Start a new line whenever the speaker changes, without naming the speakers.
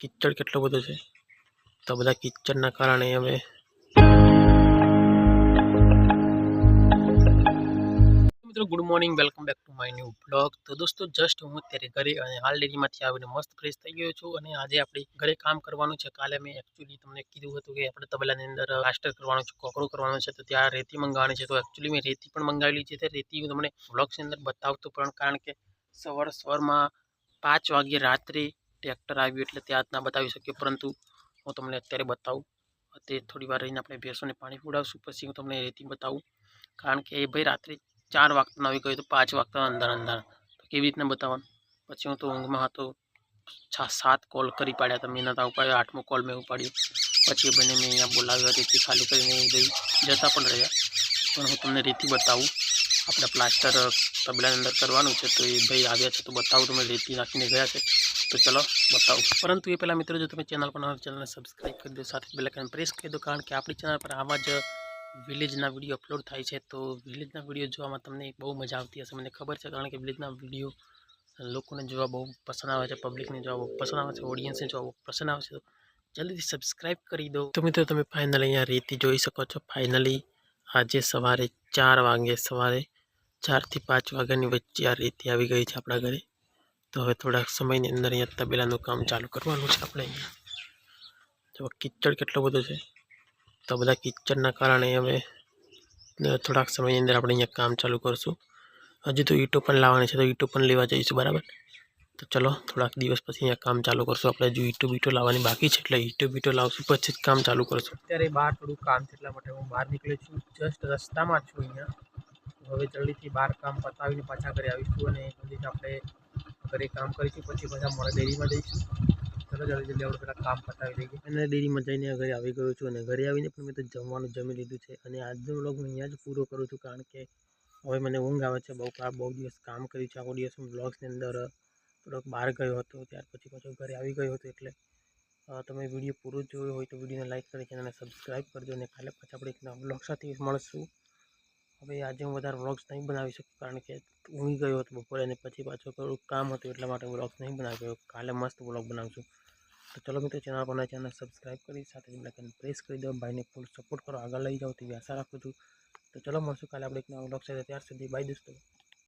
કિચડ કેટલો બધો છે? તો બધા કિચડના કારણે અમે મિત્રો good morning welcome back to my new blog તો દોસ્તો જસ્ટ હું અત્યારે ઘરે અને હાલ ડેરીમાંથી આવીને મસ્ત ફ્રેશ થઈ ગયો છું અને આજે આપણે ઘરે કામ કરવાનું છે. કાલે મેં એકચ્યુઅલી તમને કીધું હતું કે આપણે તબલાની અંદર પ્લાસ્ટર કરવાનું છે, કોકરો કરવાનો છે, તો ત્યાં રેતી મંગાવવાની છે. તો એકચ્યુઅલી મેં રેતી પણ મંગાવેલી છે. તે રેતી હું તમને બ્લોગ્સની અંદર બતાવતો પણ, કારણ કે સવાર સવારમાં પાંચ વાગ્યે રાત્રે ટ્રેક્ટર આવ્યું એટલે ત્યાં જ ના બતાવી શક્યો. પરંતુ હું તમને અત્યારે બતાવું. તે થોડી વાર રહીને આપણે ભેંસોને પાણી પીવડાવશું પછી હું તમને રેતી બતાવું. કારણ કે એ ભાઈ રાત્રે ચાર વાગતા આવી ગયો તો પાંચ વાગતા અંદર અંદર. તો કેવી રીતના બતાવવાનું? પછી હું તો ઊંઘમાં હતો. સાત કોલ કરી પાડ્યા તમે નતા ઉપાડ્યો. આઠમો કોલ મેં ઉપાડ્યો. પછી બંને મેં અહીંયા બોલાવ્યો. રેતી ખાલી કરીને ભાઈ જતા પણ રહ્યા. પણ હું તમને રેતી બતાવું. આપણે પ્લાસ્ટર તબલાની અંદર કરવાનું છે તો એ ભાઈ આવ્યા છે તો બતાવું તમે રેતી નાખીને ગયા છે. તો ચલો બતાવું. પરંતુ એ પહેલાં મિત્રો જો તમે ચેનલ પર ચેનલને સબસ્ક્રાઈબ કરી દો, સાથે બેલાઇકન પ્રેસ કરી દો, કારણ કે આપણી ચેનલ પર આવા જ વિલેજના વીડિયો અપલોડ થાય છે. તો વિલેજના વીડિયો જોવામાં તમને બહુ મજા આવતી હશે. મને ખબર છે કારણ કે વિલેજના વીડિયો લોકોને જોવા બહુ પસંદ આવે છે પબ્લિકને જોવા બહુ પસંદ આવે છે ઓડિયન્સને જોવા બહુ પસંદ આવે છે. તો જલ્દીથી સબસ્ક્રાઈબ કરી દો. તો મિત્રો તમે ફાઇનલી અહીંયા રેતી જોઈ શકો છો. ફાઇનલી આજે સવારે ચાર વાગે સવારે ચારથી પાંચ વાગ્યાની વચ્ચે આ રેતી આવી ગઈ છે આપણા ઘરે. તો હવે થોડાક સમયની અંદર અહીંયા તબેલાનું કામ ચાલુ કરવાનું છે આપણે અહીંયા. જો કિચડ કેટલો બધો છે. તો બધા કિચડના કારણે અમે થોડાક સમયની અંદર આપણે અહીંયા કામ ચાલુ કરશું. હજી તો ઈંટો પણ લાવવાની છે, તો ઈંટો પણ લેવા જઈશું, બરાબર? તો ચલો, થોડાક દિવસ પછી અહીંયા કામ ચાલુ કરશું. આપણે હજુ ઈંટો બીટો લાવવાની બાકી છે, એટલે ઈંટો બીટો લાવશું, પછી જ કામ ચાલુ કરશું. અત્યારે બહાર થોડું કામ છે, એટલા માટે હું બહાર નીકળ્યો છું. જસ્ટ રસ્તામાં છું અહીંયા. હવે જલ્દીથી બહાર કામ પતાવીને પાછા ઘરે આવીશું અને જલ્દીથી આપણે ઘરે કામ કરીશું, પછી પાછા મોડા ડેરીમાં જઈશું. ચલો, જલ્દી જલ્દી આપણે પેલા કામ પતાવી દઈએ. અને ડેરીમાં જઈને ઘરે આવી ગયો છું અને ઘરે આવીને પણ મેં તો જમવાનું જમી લીધું છે અને આજનો બ્લોગ હું અહીંયા જ પૂરો કરું છું કારણ કે હવે મને ઊંઘ આવે છે. બહુ બહુ દિવસ કામ કર્યું છે. આખો દિવસ હું બ્લોગ્સની અંદર થોડોક બહાર ગયો હતો, ત્યાર પછી પાછો ઘરે આવી ગયો હતો એટલે તમે વીડિયો પૂરો જોયો હોય તો વિડીયોને લાઇક કરી ચેનલને સબસ્ક્રાઈબ કરજો અને કાલે પાછા આપણે એક નવા બ્લોગ સાથે મળશું. હવે આજે હું વધારે વ્લોગ્સ નહીં બનાવી શકું કારણ કે ઊંઘી ગયો હતો બપોરે અને પછી પાછો થોડુંક કામ હતું એટલા માટે વ્લોગ્સ નહીં બનાવી ગયો. કાલે મસ્ત વ્લોગ બનાવશું તો ચલો મિત્રો ચેનલ પર ચેનલ સબસ્ક્રાઈબ કરી, સાથે બેલાઇકન પ્રેસ કરી દો. ભાઈને ફૂલ સપોર્ટ કરો. આગળ લઈ જાઓ તેવી આશા રાખું છું. તો ચલો મળશું કાલે આપણે એક નવા વ્લોગ સાથે. ત્યાર સુધી બાય દોસ્તો.